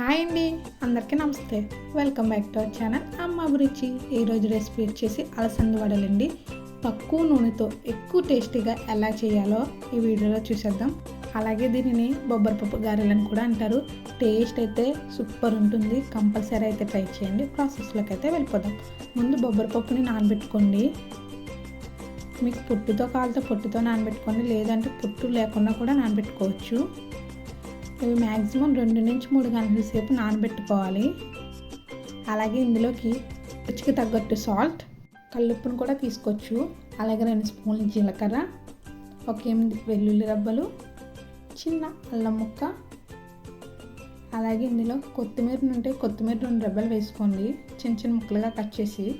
Hi అండి అందరికీ నమస్తే. Welcome back to our channel Amma Abhiruchi. ఈరోజు రెసిపీ వచ్చేసి అలసంద వడలండి. తక్కువ నూనెతో ఎక్కువ టేస్టీగా ఎలా చేయాలో ఈ వీడియోలో చూసేద్దాం. అలాగే దీనిని బొబ్బరిపప్పు గారెలని కూడా అంటారు. టేస్ట్ అయితే సూపర్ ఉంటుంది. కంపల్సరీ అయితే ట్రై చేయండి. ప్రాసెస్లోకి అయితే వెళ్ళిపోదాం. ముందు బొబ్బరిపప్పుని నానబెట్టుకోండి. మీకు పుట్టుతో కాలితో పొట్టుతో నానబెట్టుకోండి. లేదంటే పుట్టు లేకుండా కూడా నానబెట్టుకోవచ్చు. ఇవి మ్యాక్సిమం రెండు నుంచి మూడు గంటల సేపు నానబెట్టుకోవాలి. అలాగే ఇందులోకి రుచికి తగ్గట్టు సాల్ట్ కల్లుప్పును కూడా తీసుకోవచ్చు. అలాగే రెండు స్పూన్లు జీలకర్ర ఒక ఎనిమిది వెల్లుల్లి రబ్బలు చిన్న అల్లం ముక్క. అలాగే ఇందులో కొత్తిమీర ఉంటే కొత్తిమీర రెండు రెబ్బలు వేసుకోండి. చిన్న చిన్న ముక్కలుగా కట్ చేసి.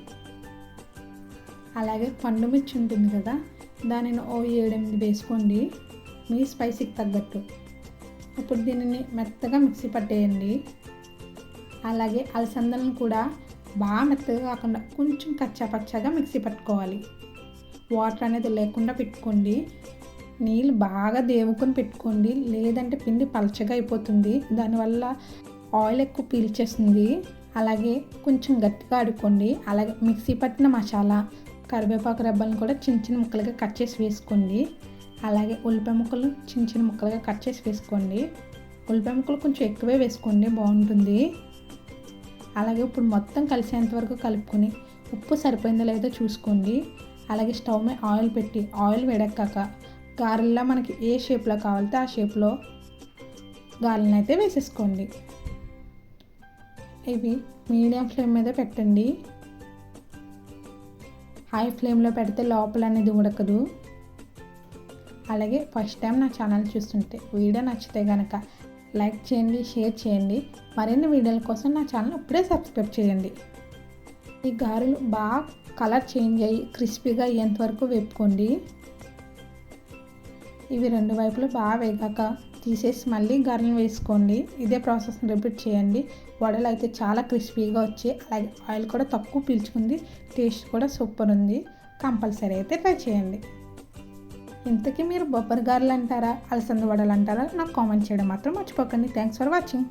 అలాగే పండు మిర్చి ఉంటుంది కదా దానిని ఓ ఏడెనిమిది వేసుకోండి. మీ స్పైసీకి తగ్గట్టు. ఇప్పుడు దీనిని మెత్తగా మిక్సీ పట్టేయండి. అలాగే అలసందలను కూడా బాగా మెత్తగా కాకుండా కొంచెం కచ్చాపచ్చాగా మిక్సీ పట్టుకోవాలి. వాటర్ అనేది లేకుండా పెట్టుకోండి. నీళ్ళు బాగా దేవుకొని పెట్టుకోండి. లేదంటే పిండి పలచగా అయిపోతుంది. దానివల్ల ఆయిల్ ఎక్కువ పీల్చేస్తుంది. అలాగే కొంచెం గట్టిగా ఆడుకోండి అలాగే మిక్సీ పట్టిన మసాలా కరివేపాకు రెబ్బలను కూడా చిన్న చిన్న ముక్కలుగా కట్ చేసి వేసుకోండి. అలాగే ఉల్లిపాయ ముక్కలు చిన్న చిన్న ముక్కలుగా కట్ చేసి వేసుకోండి. ఉల్లిపాయ ముక్కలు కొంచెం ఎక్కువే వేసుకోండి బాగుంటుంది. అలాగే ఇప్పుడు మొత్తం కలిసేంత వరకు కలుపుకొని ఉప్పు సరిపోయిందో లేదో చూసుకోండి. అలాగే స్టవ్ మీద ఆయిల్ పెట్టి ఆయిల్ వేడెక్కాక గారెల్లో మనకి ఏ షేప్లో కావాలితే ఆ షేప్లో గారెలను అయితే వేసేసుకోండి. ఇవి మీడియం ఫ్లేమ్ మీద పెట్టండి. హై ఫ్లేమ్లో పెడితే లోపల అనేది ఉడకదు. అలాగే ఫస్ట్ టైం నా ఛానల్ చూస్తుంటే వీడియో నచ్చితే కనుక లైక్ చేయండి షేర్ చేయండి. మరిన్ని వీడియోల కోసం నా ఛానల్ ఇప్పుడే సబ్స్క్రైబ్ చేయండి. ఈ గారెలు బాగా కలర్ చేంజ్ అయ్యి క్రిస్పీగా అయ్యేంత వరకు వేపుకోండి. ఇవి రెండు వైపులు బాగా వేగాక తీసేసి మళ్ళీ గారెలు వేసుకోండి. ఇదే ప్రాసెస్ని రిపీట్ చేయండి. వడలు అయితే చాలా క్రిస్పీగా వచ్చి అలాగే ఆయిల్ కూడా తక్కువ పీల్చుకుంది. టేస్ట్ కూడా సూపర్ ఉంది. కంపల్సరీ అయితే ట్రై చేయండి. ఇంతకీ మీరు బొబ్బరి గారెలు అంటారా అలసంద వడలు అంటారా నాకు కామెంట్ చేయడం మాత్రం మర్చిపోకండి. Thanks for watching